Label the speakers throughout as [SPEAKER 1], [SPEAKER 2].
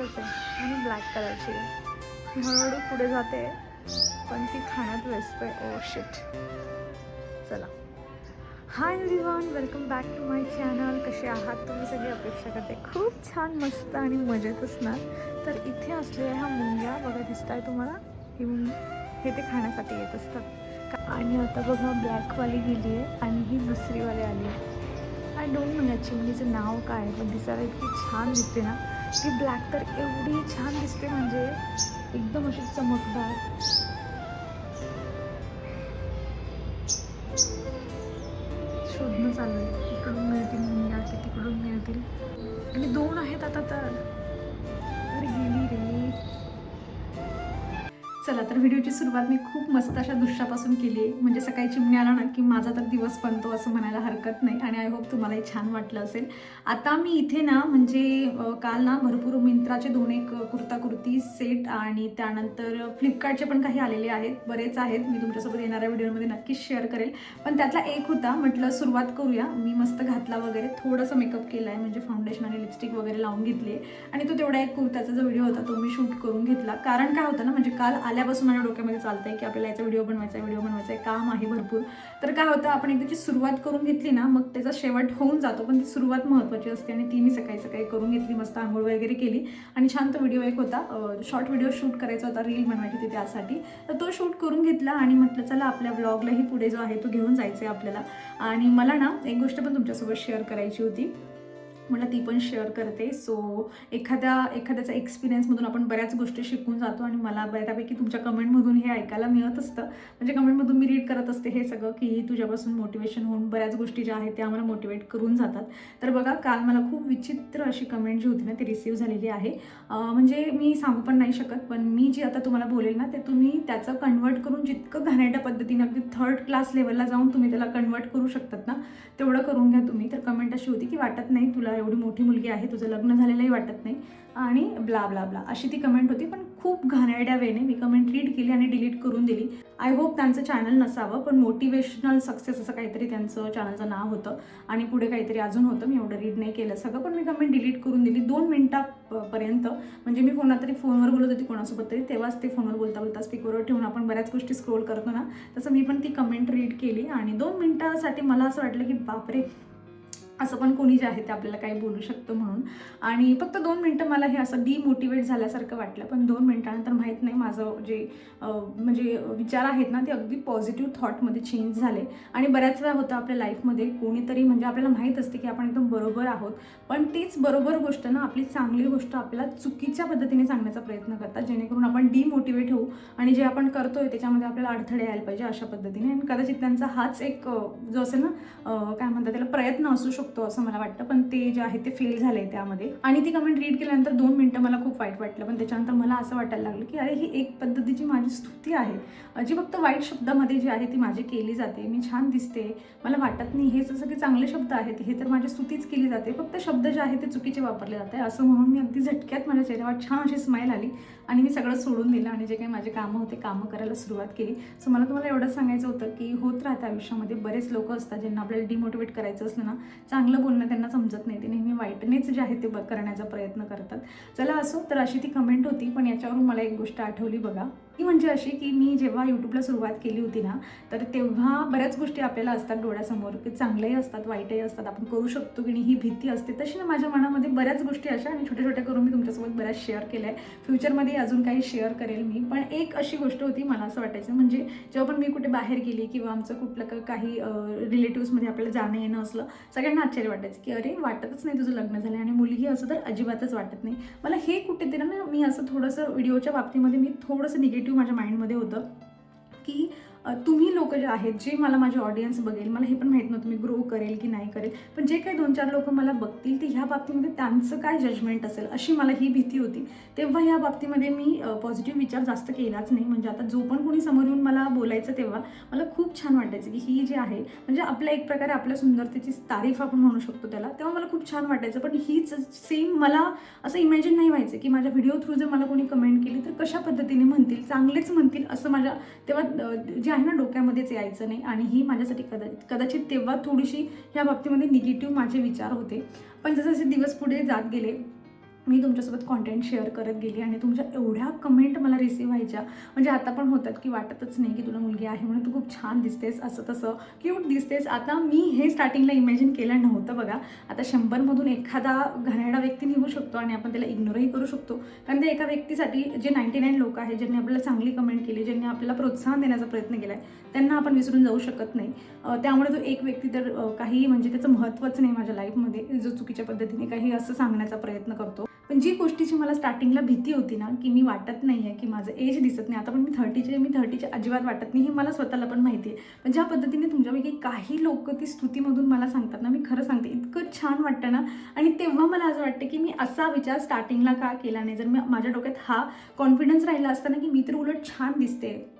[SPEAKER 1] एकच आहे आणि ब्लॅक कलरची आहे. हळूहळू पुढे जाते पण ती खाण्यात व्यस्त आहे. Oh, ओ शिट चला. Hi everyone welcome back to my channel कसे आहात? तुम्ही सगळी अपेक्षा करते. खूप छान मस्त आणि मजेत असणार. तर इथे असलेल्या ह्या मुंग्या बघा दिसत आहे तुम्हाला? ही मुंगी. हे ते खाण्यासाठी येत असतात. का- आणि आता बघा ब्लॅकवाली गेली आहे आणि ही दुसरीवाली आली आहे. आय डोंट नो या चिमणीचं नाव काय आहे, पण दिसायला इतकी छान दिसते ना. ती ब्लॅक तर एवढी छान दिसते म्हणजे एकदम अशी चमकदार. शोधणं चालू आहे इकडून मिळतील मुंग्या की तिकडून मिळतील. आणि दोन आहेत आता तर. चला तर व्हिडिओची सुरुवात मी खूप मस्त अशा दृश्यापासून केली आहे. म्हणजे सकाळी चिमणी आला ना की माझा तर दिवस बनतो असं म्हणायला हरकत नाही. आणि आय होप तुम्हालाही छान वाटलं असेल. आता मी इथे ना म्हणजे काल ना भरपूर मिंत्राचे दोन एक कुर्ता कुर्ती सेट आणि त्यानंतर फ्लिपकार्टचे पण काही आलेले आहेत. बरेच आहेत. मी तुमच्यासोबत येणाऱ्या व्हिडिओमध्ये नक्कीच शेअर करेल. पण त्यातला एक होता म्हटलं सुरुवात करूया. मी मस्त घातला वगैरे. थोडंसं मेकअप केला आहे म्हणजे फाउंडेशन आणि लिपस्टिक वगैरे लावून घेतली. आणि तो तेवढा एक कुर्त्याचा जो व्हिडिओ होता तो मी शूट करून घेतला. कारण काय होतं ना म्हणजे काल आल्यापासून माझ्या डोक्यामध्ये चालतंय की आपल्याला याचा व्हिडिओ बनवायचा आहे व्हिडिओ बनवायचा आहे. काम आहे भरपूर. तर काय होतं आपण एकदा जी सुरुवात करून घेतली ना मग त्याचा शेवट होऊन जातो पण ती सुरुवात महत्त्वाची असते आणि ती मी सकाळी सकाळी करून घेतली मस्त आंघोळ वगैरे केली. आणि छान तो व्हिडिओ एक होता शॉर्ट व्हिडिओ शूट करायचा होता रील बनवायची होती त्यासाठी. तर तो शूट करून घेतला आणि म्हटलं चला आपल्या ब्लॉगलाही पुढे जो आहे तो घेऊन जायचं आहे आपल्याला. आणि मला ना एक गोष्ट पण तुमच्यासोबत शेअर करायची होती. म्हटलं ती पण शेअर करते. सो एखाद्या एखाद्याचा एक्सपिरियन्समधून आपण बऱ्याच गोष्टी शिकून जातो आणि मला बऱ्यापैकी तुमच्या कमेंटमधून हे ऐकायला मिळत असतं. म्हणजे कमेंटमधून मी रीड करत असते हे सगळं की तुझ्यापासून मोटिवेशन होऊन बऱ्याच गोष्टी ज्या आहेत त्या आम्हाला मोटिवेट करून जातात. तर बघा काल मला खूप विचित्र अशी कमेंट जी होती ना ती रिसीव्ह झालेली आहे. म्हणजे मी सांगू पण नाही शकत पण मी जी आता तुम्हाला बोलेल ना ते तुम्ही त्याचं कन्वर्ट करून जितकं घाणेरड्या पद्धतीने अगदी थर्ड क्लास लेवलला जाऊन तुम्ही त्याला कन्वर्ट करू शकतात ना तेवढं करून घ्या तुम्ही. तर कमेंट अशी होती की वाटत नाही तुला एवढी मोठी मुलगी आहे तुझं लग्न झालेलंही वाटत नाही. आणि ब्ला ब्ला ब्ला अशी ती कमेंट होती पण खूप घाणेरड्या वेने मी कमेंट रीड केली आणि डिलीट करून दिली. आय होप त्यांचं चॅनल नसावं पण मोटिवेशनल सक्सेस असं काहीतरी त्यांचं चॅनलचं नाव होतं. आणि पुढे काहीतरी अजून होतं मी एवढं रीड नाही केलं सगळं पण मी कमेंट डिलीट करून दिली. दोन मिनटापर्यंत म्हणजे मी कोणा तरी फोनवर बोलत होती कोणासोबत तरी तेव्हाच ते फोनवर बोलता बोलता स्पीकरवर ठेवून आपण बऱ्याच गोष्टी स्क्रोल करतो ना तसं मी पण ती कमेंट रीड केली. आणि दोन मिनटासाठी मला असं वाटलं की बापरे असं पण कोणी जे आहे ते आपल्याला काही बोलू शकतं म्हणून. आणि फक्त दोन मिनटं मला हे असं डिमोटिवेट झाल्यासारखं वाटलं पण दोन मिनटानंतर माहीत नाही माझं जे म्हणजे विचार आहेत ना ते अगदी पॉझिटिव्ह थॉटमध्ये चेंज झाले. आणि बऱ्याच वेळा होतं आपल्या लाईफमध्ये कोणीतरी म्हणजे आपल्याला माहीत असते की आपण एकदम बरोबर आहोत. पण तीच बरोबर गोष्ट ना आपली चांगली गोष्ट आपल्याला चुकीच्या पद्धतीने सांगण्याचा प्रयत्न करतात जेणेकरून आपण डिमोटिवेट होऊ आणि जे आपण करतो आहे त्याच्यामध्ये आपल्याला अडथळे यायला पाहिजे अशा पद्धतीने. आणि कदाचित त्यांचा हाच एक जो असेल ना काय म्हणतात त्याला प्रयत्न असू शकतो. असं मला वाटतं. पण ते जे आहे ते फेल झाले त्यामध्ये. आणि ती कमेंट रीड केल्यानंतर दोन मिनटं मला खूप वाईट वाटलं. पण त्याच्यानंतर मला असं वाटायला लागलं की अरे ही एक पद्धतीची माझी स्तुती आहे. जी फक्त वाईट शब्दामध्ये जी आहे ती माझी केली जाते. मी छान दिसते. मला वाटत नाही हे जसं की चांगले शब्द आहेत हे तर माझी स्तुतीच केली जाते. फक्त शब्द जे आहे ते चुकीचे वापरले जाते असं म्हणून मी अगदी झटक्यात माझ्या चेहऱ्यावर छान अशी स्माईल आली आणि मी सगळं सोडून दिलं आणि जे काही माझे कामं होते कामं करायला सुरुवात केली. सो मला तुम्हाला एवढंच सांगायचं होतं की होत राहतं आयुष्यामध्ये बरेच लोक असतात ज्यांना आपल्याला डिमोटिवेट करायचं असलं ना चांगलं बोलणं त्यांना समजत नाही. ते नेहमी वाईटनेच जे आहे ते ब- करण्याचा प्रयत्न करतात. चला असो तर अशी ती कमेंट होती पण याच्यावरून मला एक गोष्ट आठवली बघा. ती म्हणजे अशी की मी जेव्हा यूट्यूबला सुरुवात केली होती ना तर तेव्हा बऱ्याच गोष्टी आपल्याला असतात डोळ्यासमोर की चांगल्याही असतात वाईटही असतात आपण करू शकतो की नाही ही भीती असते. तशी ना माझ्या मनामध्ये बऱ्याच गोष्टी अशा आणि छोट्या छोट्या करून मी तुमच्यासोबत बऱ्याच शेअर केल्या आहे फ्युचरमध्ये अजून काही शेअर करेल मी. पण एक अशी गोष्ट होती मला असं वाटायचं म्हणजे जेव्हा पण मी कुठे बाहेर गेली किंवा आमचं कुठलं काही रिलेटिव्समध्ये आपल्याला जाणं येणं असलं सगळ्यांना आश्चर्य वाटायचं की अरे वाटतच नाही तुझं लग्न झालं आणि मुलगी असं तर अजिबातच वाटत नाही. मला हे कुठेतरी ना मी असं थोडंसं व्हिडिओच्या बाबतीमध्ये मी थोडंसं निगेटिव्ह माझ्या माइंडमध्ये होतं की तुम्ही लोक जे आहेत जे मला माझे ऑडियन्स बघेल मला हे पण माहीत नव्हतं मी ग्रो करेल की नाही करेल पण जे काही दोन चार लोक मला बघतील ते ह्या बाबतीमध्ये त्यांचं काय जजमेंट असेल अशी मला ही भीती होती. तेव्हा ह्या बाबतीमध्ये मी पॉझिटिव्ह विचार जास्त केलाच नाही. म्हणजे आता जो पण कोणी समोर येऊन मला बोलायचं तेव्हा मला खूप छान वाटायचं की ही जी आहे म्हणजे आपल्या एक प्रकारे आपल्या सुंदरतेची तारीफ आपण म्हणू शकतो त्याला तेव्हा मला खूप छान वाटायचं. पण हीच सेम मला असं इमॅजिन नाही व्हायचं की माझ्या व्हिडिओ थ्रू जर मला कोणी कमेंट केली तर कशा पद्धतीने म्हणतील चांगलेच म्हणतील असं माझ्या तेव्हा जे आहे ना डोक्यामध्येच यायचं नाही आणि ही माझ्यासाठी कदा कदाचित तेव्हा थोडीशी ह्या बाबतीमध्ये निगेटिव्ह माझे विचार होते. पण जसं जसे दिवस पुढे जात गेले मी तुमच्यासोबत कॉन्टेंट शेअर करत गेली आणि तुमच्या एवढ्या कमेंट मला रिसीव्ह व्हायच्या. म्हणजे आता पण होतात की वाटतच नाही की तुला मुलगी आहे म्हणून तू खूप छान दिसतेस असं तसं. क्यूट दिसतेस. आता मी हे स्टार्टिंगला इमॅजिन केलं नव्हतं बघा. आता शंभरमधून एखादा घराडा व्यक्ती निघू शकतो आणि आपण त्याला इग्नोरही करू शकतो. कारण ते एका व्यक्तीसाठी जे नाईन्टी नाईन लोक आहेत ज्यांनी आपल्याला चांगली कमेंट केली ज्यांनी आपल्याला प्रोत्साहन देण्याचा प्रयत्न केला आहे त्यांना आपण विसरून जाऊ शकत नाही. त्यामुळे तो एक व्यक्ती तर काही म्हणजे त्याचं महत्त्वच नाही माझ्या लाईफमध्ये जो चुकीच्या पद्धतीने काही असं सांगण्याचा प्रयत्न करतो. पण जी गोष्टीची मला स्टार्टिंगला भीती होती ना की मी वाटत नाही आहे की माझं एज दिसत नाही आता पण मी थर्टीचे मी थर्टीचे अजिबात वाटत नाही हे मला स्वतःला पण माहिती आहे पण ज्या पद्धतीने तुमच्यापैकी काही लोक ती स्तुतीमधून मला सांगतात ना मी खरं सांगते इतकं छान वाटतं ना. आणि तेव्हा मला असं वाटतं की मी असा विचार स्टार्टिंगला का केला नाही? जर मी माझ्या डोक्यात हा कॉन्फिडन्स राहिला असताना की मी तर उलट छान दिसते.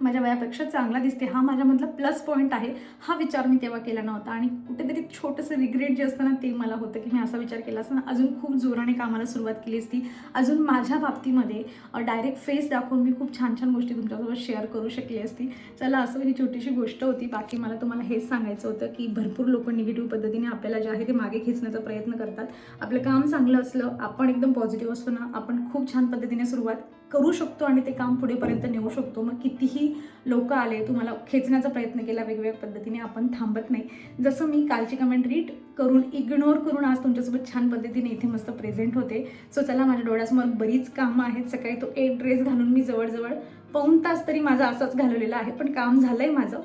[SPEAKER 1] माझ्या वयापेक्षा चांगला दिसते. हा माझ्यामधला प्लस पॉईंट आहे. हा विचार मी तेव्हा केला नव्हता. आणि कुठेतरी छोटंसं रिग्रेट जे असतं ना ते मला होतं की मी असा विचार केला असताना अजून खूप जोराने कामाला सुरुवात केली असती. अजून माझ्या बाबतीमध्ये डायरेक्ट फेस दाखवून मी खूप छान छान गोष्टी तुमच्यासोबत शेअर करू शकली असती. चला असं ही छोटीशी गोष्ट होती. बाकी मला तुम्हाला हेच सांगायचं होतं की भरपूर लोक निगेटिव्ह पद्धतीने आपल्याला जे आहे ते मागे खेचण्याचा प्रयत्न करतात. आपलं काम चांगलं असलं आपण एकदम पॉझिटिव्ह असतो ना आपण खूप छान पद्धतीने सुरुवात करू शकतो आणि ते काम पुढेपर्यंत नेऊ शकतो. मग कितीही लोक आले तुम्हाला खेचण्याचा प्रयत्न केला वेगवेगळ्या पद्धतीने आपण थांबत नाही. जसं मी कालची कमेंट रीड करून इग्नोर करून आज तुमच्यासोबत छान पद्धतीने इथे मस्त प्रेझेंट होते. सो चला माझ्या डोळ्यासमोर बरीच कामं आहेत. सकाळी तो एक ड्रेस घालून मी जवळजवळ पाऊण तास तरी माझा असाच घालवलेला आहे. पण काम झालं आहे माझं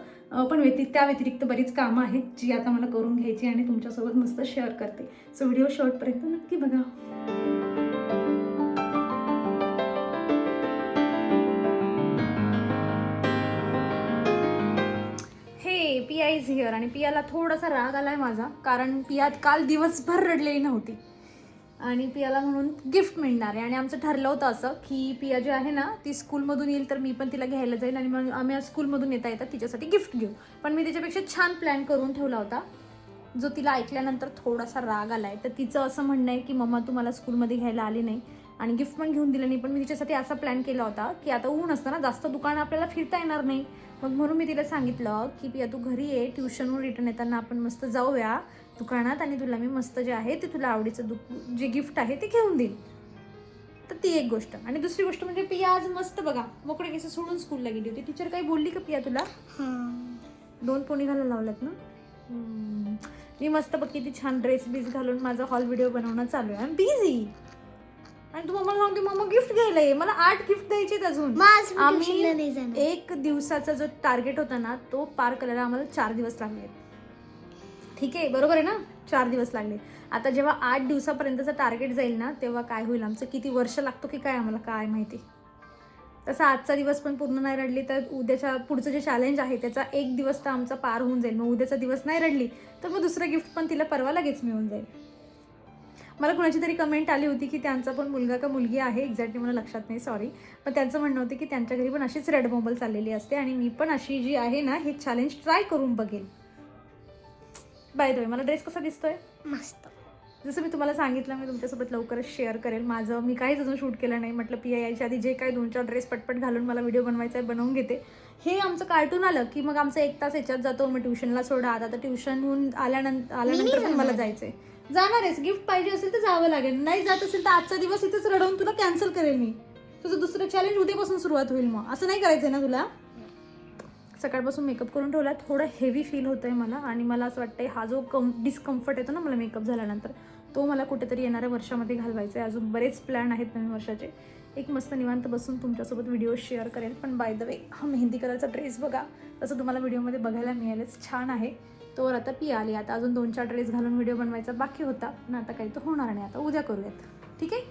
[SPEAKER 1] पण व्यतिरिक्त त्या व्यतिरिक्त बरीच कामं आहेत जी आता मला करून घ्यायची आणि तुमच्यासोबत मस्त शेअर करते. सो व्हिडिओ शॉर्टपर्यंत नक्की बघा. इज हिअर आणि पियाला थोडासा राग आला आहे माझा कारण पियात काल दिवसभर रडलेली नव्हती. आणि पियाला म्हणून गिफ्ट मिळणार आहे. आणि आमचं ठरलं होतं असं की पिया जी आहे ना ती स्कूलमधून येईल तर मी पण तिला घ्यायला जाईल आणि मग आम्ही स्कूलमधून येता येतात तिच्यासाठी गिफ्ट घेऊ. पण मी त्याच्यापेक्षा छान प्लॅन करून ठेवला होता. जो तिला ऐकल्यानंतर थोडासा राग आला आहे तर तिचं असं म्हणणं आहे की मम्मा तू मला स्कूलमध्ये घ्यायला आली नाही. आणि गिफ्ट पण घेऊन दिलं नाही. पण मी तिच्यासाठी असा प्लॅन केला होता की आता ऊन असतं ना जास्त दुकान आपल्याला फिरता येणार नाही. मग म्हणून मी तिला सांगितलं की पिया तू घरी ये ट्युशनवरून रिटर्न येताना आपण मस्त जाऊया. दुकानात आणि तुला मी मस्त जे आहे ते तुला आवडीचं दु जे गिफ्ट आहे ते घेऊन देईन. तर ती एक गोष्ट. आणि दुसरी गोष्ट म्हणजे पिया आज मस्त बघा. मोकळे केस सोडून स्कूलला गेली होती. टीचर काही बोलली का पिया तुला? दोन पोणी घालायला लावल्यात ना. मी मस्त बघ किती छान ड्रेस बीस घालून माझा हॉल व्हिडिओ बनवणं चालू आहे. बिझी आणि तू मम्मा सांगते मम्मा गिफ्ट घ्यायला ये मला आठ गिफ्ट द्यायचे अजून. आम्ही एक दिवसाचा जो टार्गेट होता ना तो पार करायला आम्हाला चार दिवस लागले. ठीक आहे? बरोबर आहे ना? चार दिवस लागले. आता जेव्हा आठ दिवसापर्यंतचं टार्गेट जाईल ना तेव्हा काय होईल आमचं? किती वर्ष लागतो की काय आम्हाला? काय माहिती? तसा आजचा दिवस पण पूर्ण नाही रडली तर उद्याच्या पुढचं जे चॅलेंज आहे त्याचा एक दिवस तर आमचा पार होऊन जाईल. मग उद्याचा दिवस नाही रडली तर मग दुसरं गिफ्ट पण तिला परवा लगेच मिळून जाईल. मला कुणाची तरी कमेंट आली होती की त्यांचा पण मुलगा का मुलगी आहे एक्झॅक्टली मला लक्षात नाही सॉरी पण त्यांचं म्हणणं होतं की त्यांच्या घरी पण अशीच रेड मोबाईल चाललेली असते आणि मी पण अशी जी आहे ना हे चॅलेंज ट्राय करून बघेल बाय द वे मला ड्रेस कसा दिसतोय?
[SPEAKER 2] मस्त.
[SPEAKER 1] जसं मी तुम्हाला सांगितलं मी तुमच्यासोबत लवकरच शेअर करेल. माझं मी काहीच अजून शूट केलं नाही. म्हटलं पी यायच्या आधी जे काही दोन चार ड्रेस पटपट घालून मला व्हिडिओ बनवायचा आहे बनवून घेते. हे आमचं कार्टून आलं की मग आमचं एक तास याच्यात जातो. मग ट्युशनला सोडा. आता तर ट्युशनहून आल्यानंतर आल्यानंतर पण मला जायचंय. जाणार आहेस. गिफ्ट पाहिजे असेल तर जावं लागेल. नाही जात असेल तर आजचा दिवस इथेच रडवून तुला कॅन्सल करेल मी. तुझं दुसरं चॅलेंज उद्यापासून सुरुवात होईल मग. असं नाही करायचं ना तुला? सकाळपासून मेकअप करून ठेवला. थोडं हेवी फील होतंय मला आणि मला असं वाटतं हा जो कम डिस्कम्फर्ट येतो ना मला मेकअप झाल्यानंतर तो मला कुठेतरी येणाऱ्या वर्षामध्ये घालवायचा आहे अजून बरेच प्लॅन आहेत नवीन वर्षाचे. एक मस्त निवांत बसून तुमच्यासोबत व्हिडिओ शेअर करेल पण बाय द वे हा मेहंदी कलरचा ड्रेस बघा. तसं तुम्हाला व्हिडिओमध्ये बघायला मिळेलच. छान आहे. तोवर आता पी आली आता अजून दोन चार ड्रेस घालून व्हिडिओ बनवायचा बाकी होता. पण आता काही तो होणार नाही. आता उद्या करूयात. ठीक आहे?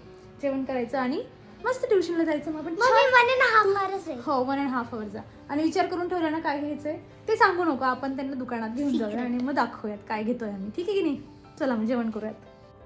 [SPEAKER 1] जेवण करायचं आणि मस्त ट्युशनला जायचं. मग आपण
[SPEAKER 2] वन अँड हाफ
[SPEAKER 1] हो वन अँड हाफ अवरचा आणि विचार करून ठेवला ना काय घ्यायचंय? ते सांगू नको. आपण त्यांना दुकानात घेऊन जाऊया आणि मग दाखवूयात काय घेतोय आम्ही. ठीक आहे की नाही? चला मग जेवण करूयात.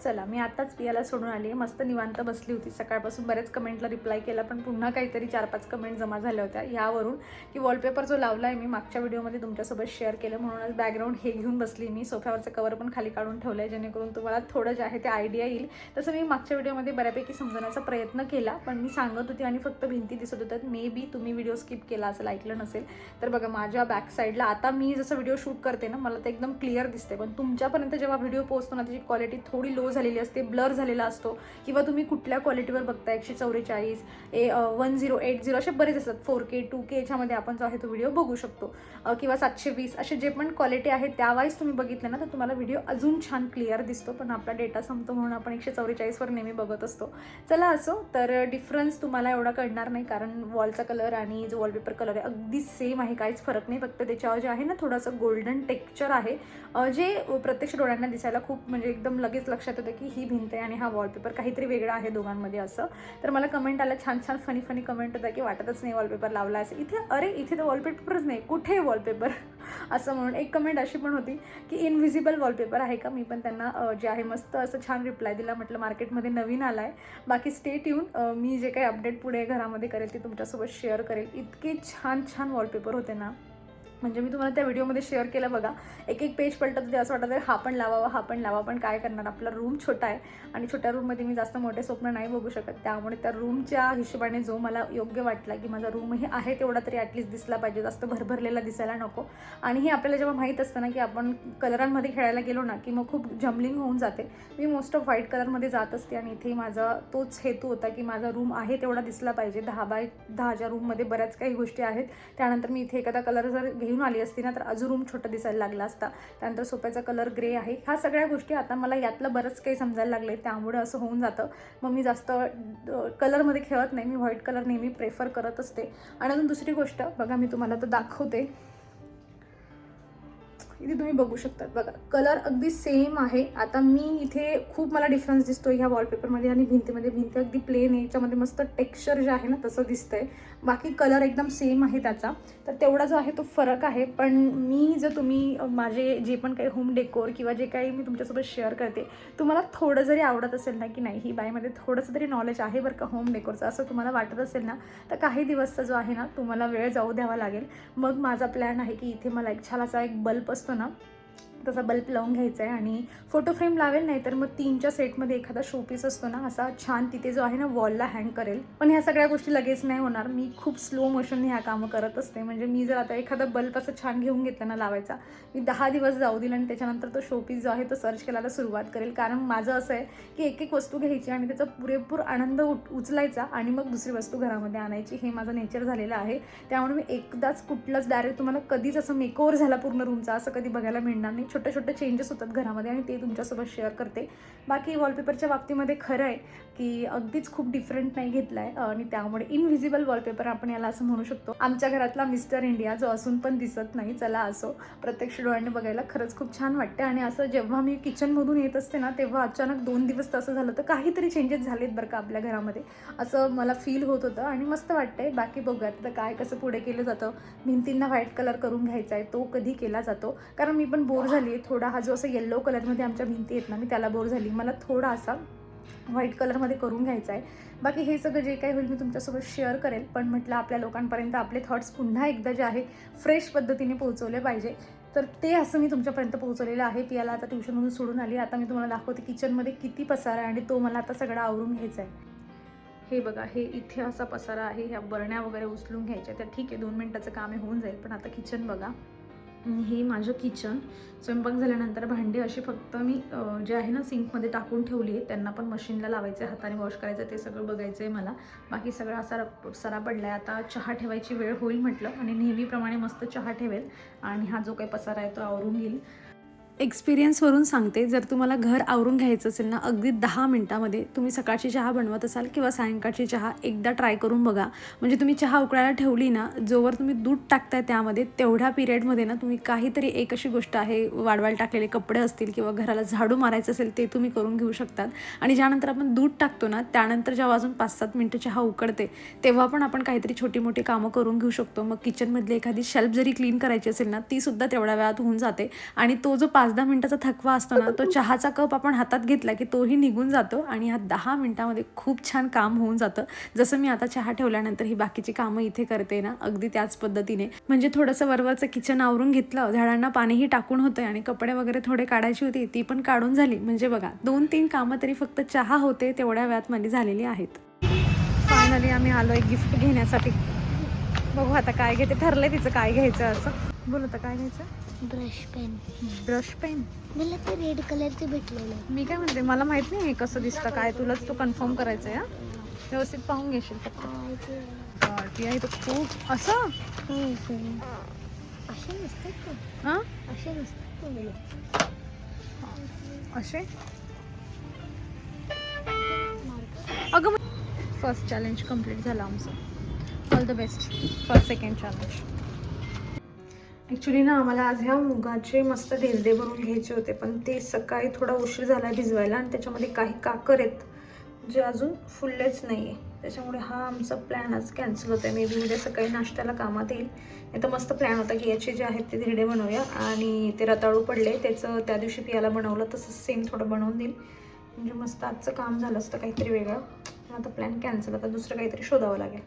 [SPEAKER 1] चला मी आताच पियाला सोडून आली आहे. मस्त निवांत बसली होती. सकाळपासून बऱ्याच कमेंटला रिप्लाय केला पण पुन्हा काहीतरी चार पाच कमेंट जमा झाल्या होत्या. यावरून की वॉलपेपर जो लावला आहे मी मागच्या व्हिडिओमध्ये तुमच्यासोबत शेअर केलं. म्हणूनच बॅकग्राऊंड हे घेऊन बसली मी. सोफ्यावरचं कवर पण खाली काढून ठेवलं आहे जेणेकरून तुम्हाला थोडं जे आहे ते आयडिया येईल. तसं मी मागच्या व्हिडिओमध्ये बऱ्यापैकी समजण्याचा प्रयत्न केला पण मी सांगत होती आणि फक्त भिंती दिसत होत्यात मे बी तुम्ही व्हिडिओ स्किप केला असेल ऐकलं नसेल. तर बघा माझ्या बॅक साईडला आता मी जसं व्हिडिओ शूट करते ना मला ते एकदम क्लिअर दिसते पण तुमच्यापर्यंत जेव्हा व्हिडिओ पोहोचतो ना त्याची क्वालिटी थोडी लो झालेली असते ब्लर झालेला असतो किंवा तुम्ही कुठल्या क्वालिटीवर बघता एकशे चौवेचाळीस A one zero eight zero असे बरेच असतात. फोर के टू के याच्यामध्ये आपण जो आहे तो व्हिडिओ बघू शकतो. किंवा सातशे वीस असे जे पण क्वालिटी आहे त्यावाईज तुम्ही बघितलं ना तर तुम्हाला व्हिडिओ अजून छान क्लिअर दिसतो. पण आपला डेटा संपतो म्हणून आपण एकशे चौवेचाळीसवर नेहमी बघत असतो. चला असो तर डिफरन्स तुम्हाला एवढा कळणार नाही कारण वॉलचा कलर आणि जो वॉलपेपर कलर आहे अगदी सेम आहे. काहीच फरक नाही फक्त त्याच्यावर जे आहे ना थोडंसं गोल्डन टेक्स्चर आहे. जे प्रत्यक्ष डोळ्यांना दिसायला खूप म्हणजे एकदम लगेच लक्षात येतं की ही भिंत आहे आणि हा वॉलपेपर काहीतरी वेगळा आहे दोघांमध्ये असं. तर मला कमेंट आलं छान छान फनी फनी कमेंट होता की वाटतच नाही वॉलपेपर लावला असेल. इथे अरे इथे तर वॉलपेपरच नाही कुठे वॉलपेपर असं म्हणून एक कमेंट अशी पण होती की इनव्हिजिबल वॉलपेपर आहे का? मी पण त्यांना जे आहे मस्त असं छान रिप्लाय दिला. म्हटलं मार्केटमध्ये नवीन आला आहे बाकी स्टेट येऊन मी जे काही अपडेट पुढे घरामध्ये करेल ते तुमच्यासोबत शेअर करेल. इतके छान छान वॉलपेपर होते ना. म्हणजे मी तुम्हाला त्या व्हिडिओमध्ये शेअर केलं बघा. एक एक पेज पलटत होते असं वाटतं हा पण लावावा हा पण लावा पण काय करणार? आपला रूम छोटा आहे आणि छोट्या रूममध्ये मी जास्त मोठे स्वप्न नाही बघू शकत. त्यामुळे त्या रूमच्या हिशोबाने जो मला योग्य वाटला की माझा रूमही आहे तेवढा तरी ॲटलीस्ट दिसला पाहिजे. जास्त भरभरलेला दिसायला नको. आणि हे आपल्याला जेव्हा माहीत असतं ना की आपण कलरांमध्ये खेळायला गेलो ना की मग खूप जम्बलिंग होऊन जाते. मी मोस्ट ऑफ व्हाईट कलरमध्ये जात असते आणि इथे माझा तोच हेतू होता की माझा रूम आहे तेवढा दिसला पाहिजे. दहा बाय दहाच्या रूममध्ये बऱ्याच काही गोष्टी आहेत. त्यानंतर मी इथे एखादा कलर जर घेऊन आली असती ना तर अजून रूम छोटं दिसायला लागला असता. त्यानंतर सोप्याचा कलर ग्रे आहे. ह्या सगळ्या गोष्टी आता मला यातलं बरंच काही समजायला लागले त्यामुळे असं होऊन जातं. मग मी जास्त कलरमध्ये खेळत नाही. मी व्हाईट कलर नेहमी प्रेफर करत असते. आणि अजून दुसरी गोष्ट बघा मी तुम्हाला तर दाखवते. इथे तुम्ही बघू शकतात. बघा कलर अगदी सेम आहे. आता मी इथे खूप मला डिफरन्स दिसतो ह्या वॉलपेपरमध्ये आणि भिंतीमध्ये. भिंती अगदी प्लेन आहे. याच्यामध्ये मस्त टेक्स्चर जे आहे ना तसं दिसतंय. बाकी कलर एकदम सेम आहे त्याचा. तर तेवढा जो आहे तो फरक आहे. पण मी जर तुम्ही माझे जे पण काही होम डेकोर किंवा जे काही मी तुमच्यासोबत शेअर करते तुम्हाला थोडं जरी आवडत असेल ना की नाही ही बाईमध्ये थोडंसं तरी नॉलेज आहे बरं का होम डेकोरचं असं तुम्हाला वाटत असेल ना तर काही दिवसचा जो आहे ना तुम्हाला वेळ जाऊ द्यावा लागेल. मग माझा प्लॅन आहे की इथे मला एक छान असा एक बल्ब असतो. असतो ना तसा बल्ब लावून घ्यायचा आहे आणि फोटो फ्रेम लावेल नाही तर मग तीनच्या सेटमध्ये एखादा शोपीस असतो ना असा छान तिथे जो आहे ना वॉलला हँग करेल. पण ह्या सगळ्या गोष्टी लगेच नाही होणार. मी खूप स्लो मोशनने ह्या कामं करत असते. म्हणजे मी जर आता एखादा बल्ब असं छान घेऊन घेतला ना लावायचा मी दहा दिवस जाऊ दिला आणि त्याच्यानंतर तो शोपीस जो आहे तो सर्च करायला सुरुवात करेल. कारण माझं असं आहे की एक एक वस्तू घ्यायची आणि त्याचा पुरेपूर आनंद उठ उचलायचा आणि मग दुसरी वस्तू घरामध्ये आणायची. हे माझं नेचर झालेलं आहे. त्यामुळे मी एकदाच कुठलंच डायरेक्ट तुम्हाला कधीच असं मेकओवर झाला पूर्ण रूमचा असं कधी बघायला मिळणार नाही. छोटे छोटे चेंजेस होतात घरामध्ये आणि ते तुमच्यासोबत शेअर करते. बाकी वॉलपेपरच्या बाबतीमध्ये खरं आहे की अगदीच खूप डिफरंट नाही घेतला आहे आणि त्यामुळे इनव्हिजिबल वॉलपेपर आपण याला असं म्हणू शकतो. आमच्या घरातला मिस्टर इंडिया जो असून पण दिसत नाही चला असो. प्रत्यक्ष डोळ्याने बघायला खरंच खूप छान वाटते आणि असं जेव्हा मी किचनमधून येत असते ना तेव्हा अचानक दोन दिवस तसं झालं तर काहीतरी चेंजेस झालेत बरं का आपल्या घरामध्ये. असं मला फील होत होतं आणि मस्त वाटतंय. बाकी बघूयात तर काय कसं पुढे केलं जातं. भिंतींना व्हाईट कलर करून घ्यायचा आहे तो कधी केला जातो. कारण मी पण बोर झाली आहे थोडा हा जो असा येल्लो कलरमध्ये आमच्या भिंती आहेत ना मी त्याला बोर झाली. मला थोडा असा व्हाईट कलरमध्ये करून घ्यायचा आहे. बाकी हे सगळं जे काही होईल मी तुमच्यासोबत शेअर करेल पण म्हटलं आपल्या लोकांपर्यंत आपले थॉट्स पुन्हा एकदा जे आहे फ्रेश पद्धतीने पोहोचवले पाहिजे. तर ते असं मी तुमच्यापर्यंत पोहोचवलेलं आहे. पियाला आता ट्युशनमधून सोडून आली. आता मी तुम्हाला दाखवते किचनमध्ये किती पसारा आहे आणि तो मला आता सगळा आवरून घ्यायचा आहे. हे बघा हे इथे असा पसारा आहे. ह्या बरण्या वगैरे उचलून घ्यायच्या तर ठीक आहे दोन मिनटाचं काम हे होऊन जाईल. पण आता किचन बघा. हे माझं किचन स्वयंपाक झाल्यानंतर भांडी अशी फक्त मी जे आहे ना सिंकमध्ये टाकून ठेवली आहे त्यांना पण मशीनला लावायचे हाताने वॉश करायचं ते सगळं बघायचं आहे मला. बाकी सगळं असा सरा पडला आहे आता चहा ठेवायची वेळ होईल म्हटलं आणि नेहमीप्रमाणे मस्त चहा ठेवेल. आणि हा जो काही पसारा आहे तो आवरून घेईल. एक्सपिरियन्सवरून सांगते. जर तुम्हाला घर आवरून घ्यायचं असेल ना अगदी दहा मिनटामध्ये तुम्ही सकाळची चहा बनवत असाल किंवा सायंकाळची चहा एकदा ट्राय करून बघा. म्हणजे तुम्ही चहा उकळायला ठेवली ना जोवर तुम्ही दूध टाकताय त्यामध्ये तेवढ्या पिरियडमध्ये ना तुम्ही काहीतरी एक अशी गोष्ट आहे वाढवायला टाकलेले कपडे असतील किंवा घराला झाडू मारायचं असेल ते तुम्ही करून घेऊ शकतात. आणि ज्यानंतर आपण दूध टाकतो ना त्यानंतर जेव्हा अजून पाच सात मिनटं चहा उकडते तेव्हा पण आपण काहीतरी छोटी मोठी कामं करून घेऊ शकतो. मग किचनमधली एखादी शेल्फ जरी क्लीन करायची असेल ना ती सुद्धा तेवढ्या वेळात होऊन जाते. आणि तो जो पाच पाच दहा मिनिटाचा थकवा असतो ना तो चहाचा कप आपण हातात घेतला की तोही निघून जातो आणि ह्या दहा मिनिटामध्ये खूप छान काम होऊन जातं. जसं मी आता चहा ठेवल्यानंतर ही बाकीची कामं इथे करते ना अगदी त्याच पद्धतीने. म्हणजे थोडंसं वरवरचं किचन आवरून घेतलं झाडांना पाणीही टाकून होतं आणि कपडे वगैरे थोडे काढायची होती ती पण काढून झाली. म्हणजे बघा दोन तीन कामं तरी फक्त चहा होते तेवढ्या वेळात माझी झालेली आहेत. फायनली आम्ही आलो एक गिफ्ट घेण्यासाठी. बघू आता काय घेते ठरलंय तिचं काय घ्यायचं असं. बोलतं काय घ्यायचं?
[SPEAKER 2] Brush pen.
[SPEAKER 1] Brush pen?
[SPEAKER 2] मला ते रेड कलरचे भेटलेलं.
[SPEAKER 1] मी काय म्हणते मला माहीत नाही हे कसं दिसतं काय तुलाच तो कन्फर्म करायचं आहे हा? व्यवस्थित पाहून घेशील फक्त. ती आहे तर खूप असं?
[SPEAKER 2] असे नसतात का
[SPEAKER 1] हां?
[SPEAKER 2] असे नसतात का मला.
[SPEAKER 1] असे? अगं फर्स्ट चॅलेंज कंप्लीट झालं आमचं. All the best for second challenge actually ना आम्हाला आज ह्या मुगाचे मस्त धिरडे भरून घ्यायचे होते पण ते सकाळी थोडा उशीर झाला भिजवायला आणि त्याच्यामध्ये काही काकर आहेत जे अजून फुललेच नाही आहे त्याच्यामुळे हा आमचा प्लॅन आज कॅन्सल होतो आहे मे बी उद्या सकाळी नाश्त्याला कामात येईल. नाही तर मस्त प्लॅन होता की याचे जे आहेत ते धिरडे बनवूया. आणि ते रताळू पडले त्याचं त्या दिवशी पियाला बनवलं तसंच सेम थोडं बनवून देईल. म्हणजे मस्त आजचं काम झालं असतं काहीतरी वेगळं. आता प्लॅन कॅन्सल आता दुसरं काहीतरी शोधावं लागेल.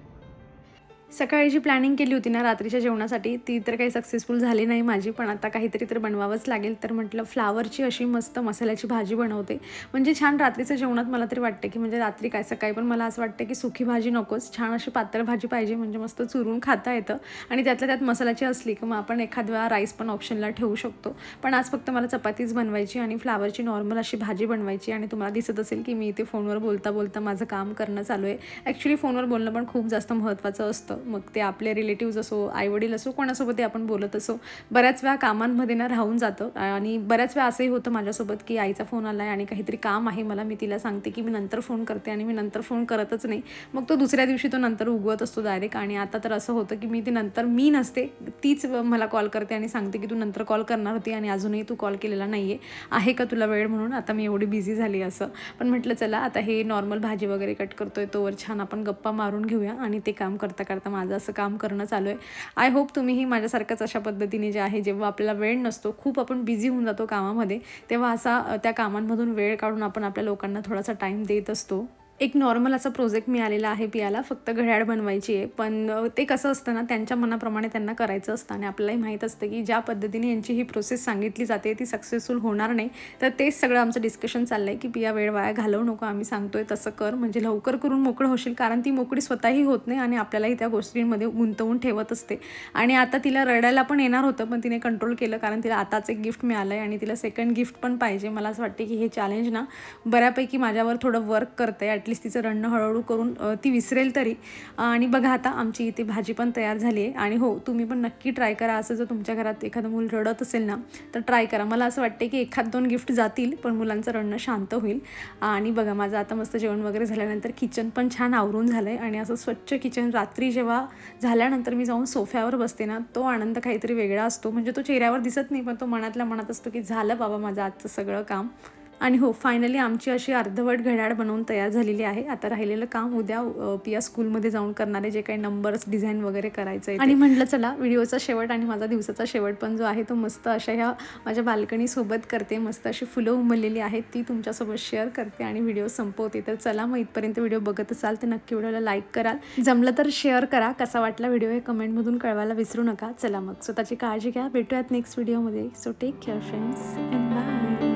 [SPEAKER 1] सकाळी जी प्लॅनिंग केली होती ना रात्रीच्या जेवणासाठी ती तर काही सक्सेसफुल झाली नाही माझी पण आता काहीतरी तर बनवावंच लागेल. तर म्हटलं फ्लावरची अशी मस्त मसाल्याची भाजी बनवते. म्हणजे छान रात्रीच्या जेवणात मला तरी वाटते की म्हणजे रात्री काय सकाळी पण मला असं वाटतं की सुखी भाजी नकोच. छान अशी पातळ भाजी पाहिजे म्हणजे मस्त चुरून खाता येतं. आणि त्यातल्या त्यात मसाल्याची असली की मग आपण एखाद्या राईस पण ऑप्शनला ठेवू शकतो. पण आज फक्त मला चपातीच बनवायची आणि फ्लावरची नॉर्मल अशी भाजी बनवायची. आणि तुम्हाला दिसत असेल की मी इथे फोनवर बोलता बोलता माझं काम करणं चालू आहे. ॲक्च्युली फोनवर बोलणं पण खूप जास्त महत्त्वाचं असतं. मग ते आपले रिलेटिव्ज असो आईवडील असो कोणासोबतही आपण बोलत असो बऱ्याच वेळा कामांमध्ये ना राहून जातं. आणि बऱ्याच वेळा असंही होतं माझ्यासोबत की आईचा फोन आला आहे आणि काहीतरी काम आहे मला मी तिला सांगते की मी नंतर फोन करते आणि मी नंतर फोन करतच नाही. मग तो दुसऱ्या दिवशी तो नंतर उगवत असतो डायरेक्ट आणि आता तर असं होतं की मी ते नंतर मी नसते तीच मला कॉल करते आणि सांगते की तू नंतर कॉल करणार होती आणि अजूनही तू कॉल केलेला नाही आहे आहे का तुला वेळ म्हणून? आता मी एवढी बिझी झाली असं. पण म्हटलं चला आता हे नॉर्मल भाजी वगैरे कट करतोय तोवर छान आपण गप्पा मारून घेऊया आणि ते काम करता करता माझं असं काम करणं चालू आहे. आय होप तुम्हीही माझ्यासारखंच अशा पद्धतीने जे आहे जेव्हा आपल्याला वेळ नसतो खूप आपण बिझी होऊन जातो कामामध्ये तेव्हा असा त्या कामांमधून वेळ काढून आपण आपल्या लोकांना थोडासा टाईम देत असतो. एक नॉर्मल असा प्रोजेक्ट मिळालेला आहे पियाला फक्त घड्याळ बनवायची आहे. पण ते कसं असतं ना त्यांच्या मनाप्रमाणे त्यांना करायचं असतं आणि आपल्यालाही माहीत असतं की ज्या पद्धतीने यांची ही प्रोसेस सांगितली जाते ती सक्सेसफुल होणार नाही. तर तेच सगळं आमचं डिस्कशन चाललं आहे की पिया वेळ वाया घालवू नको आम्ही सांगतोय तसं कर. म्हणजे लवकर करून मोकळं होशील कारण ती मोकळी स्वतःही होत नाही आणि आपल्यालाही त्या गोष्टींमध्ये गुंतवून ठेवत असते. आणि आता तिला रडायला पण येणार होतं पण तिने कंट्रोल केलं कारण तिला आताच एक गिफ्ट मिळालं आहे आणि तिला सेकंड गिफ्ट पण पाहिजे. मला असं वाटते की हे चॅलेंज ना बऱ्यापैकी माझ्यावर थोडं वर्क करतं आहे ॲटलिस्ट तिचं रडणं हळूहळू करून ती विसरेल तरी. आणि बघा आता आमची इथे भाजी पण तयार झाली आहे. आणि हो तुम्ही पण नक्की ट्राय करा. असं जर तुमच्या घरात एखादं मूल रडत असेल ना तर ट्राय करा. मला असं वाटते की एखाद दोन गिफ्ट जातील पण मुलांचं रडणं शांत होईल. आणि बघा माझं आता मस्त जेवण वगैरे झाल्यानंतर किचन पण छान आवरून झालं आहे आणि असं स्वच्छ किचन रात्री जेव्हा झाल्यानंतर मी जाऊन सोफ्यावर बसते ना तो आनंद काहीतरी वेगळा असतो. म्हणजे तो चेहऱ्यावर दिसत नाही पण तो मनातल्या मनात असतो की झालं बाबा माझं आजचं सगळं काम. आणि हो फायनली आमची अशी अर्धवट घड्याळ बनवून तयार झालेली आहे. आता राहिलेलं काम उद्या पिया स्कूलमध्ये जाऊन करणारे जे काही नंबर्स डिझाईन वगैरे करायचं आहे आणि म्हटलं चला व्हिडिओचा शेवट आणि माझा दिवसाचा शेवट पण जो आहे तो मस्त अशा ह्या माझ्या बाल्कनीसोबत करते. मस्त अशी फुलं उमललेली आहेत. ती तुमच्यासोबत शेअर करते आणि व्हिडिओ संपवते. तर चला मग इथपर्यंत व्हिडिओ बघत असाल तर नक्की व्हिडिओला लाईक कराल. जमलं तर शेअर करा. कसा वाटला व्हिडिओ हे कमेंटमधून कळवायला विसरू नका. चला मग स्वतःची काळजी घ्या. भेटूयात नेक्स्ट व्हिडिओमध्ये so take care friends and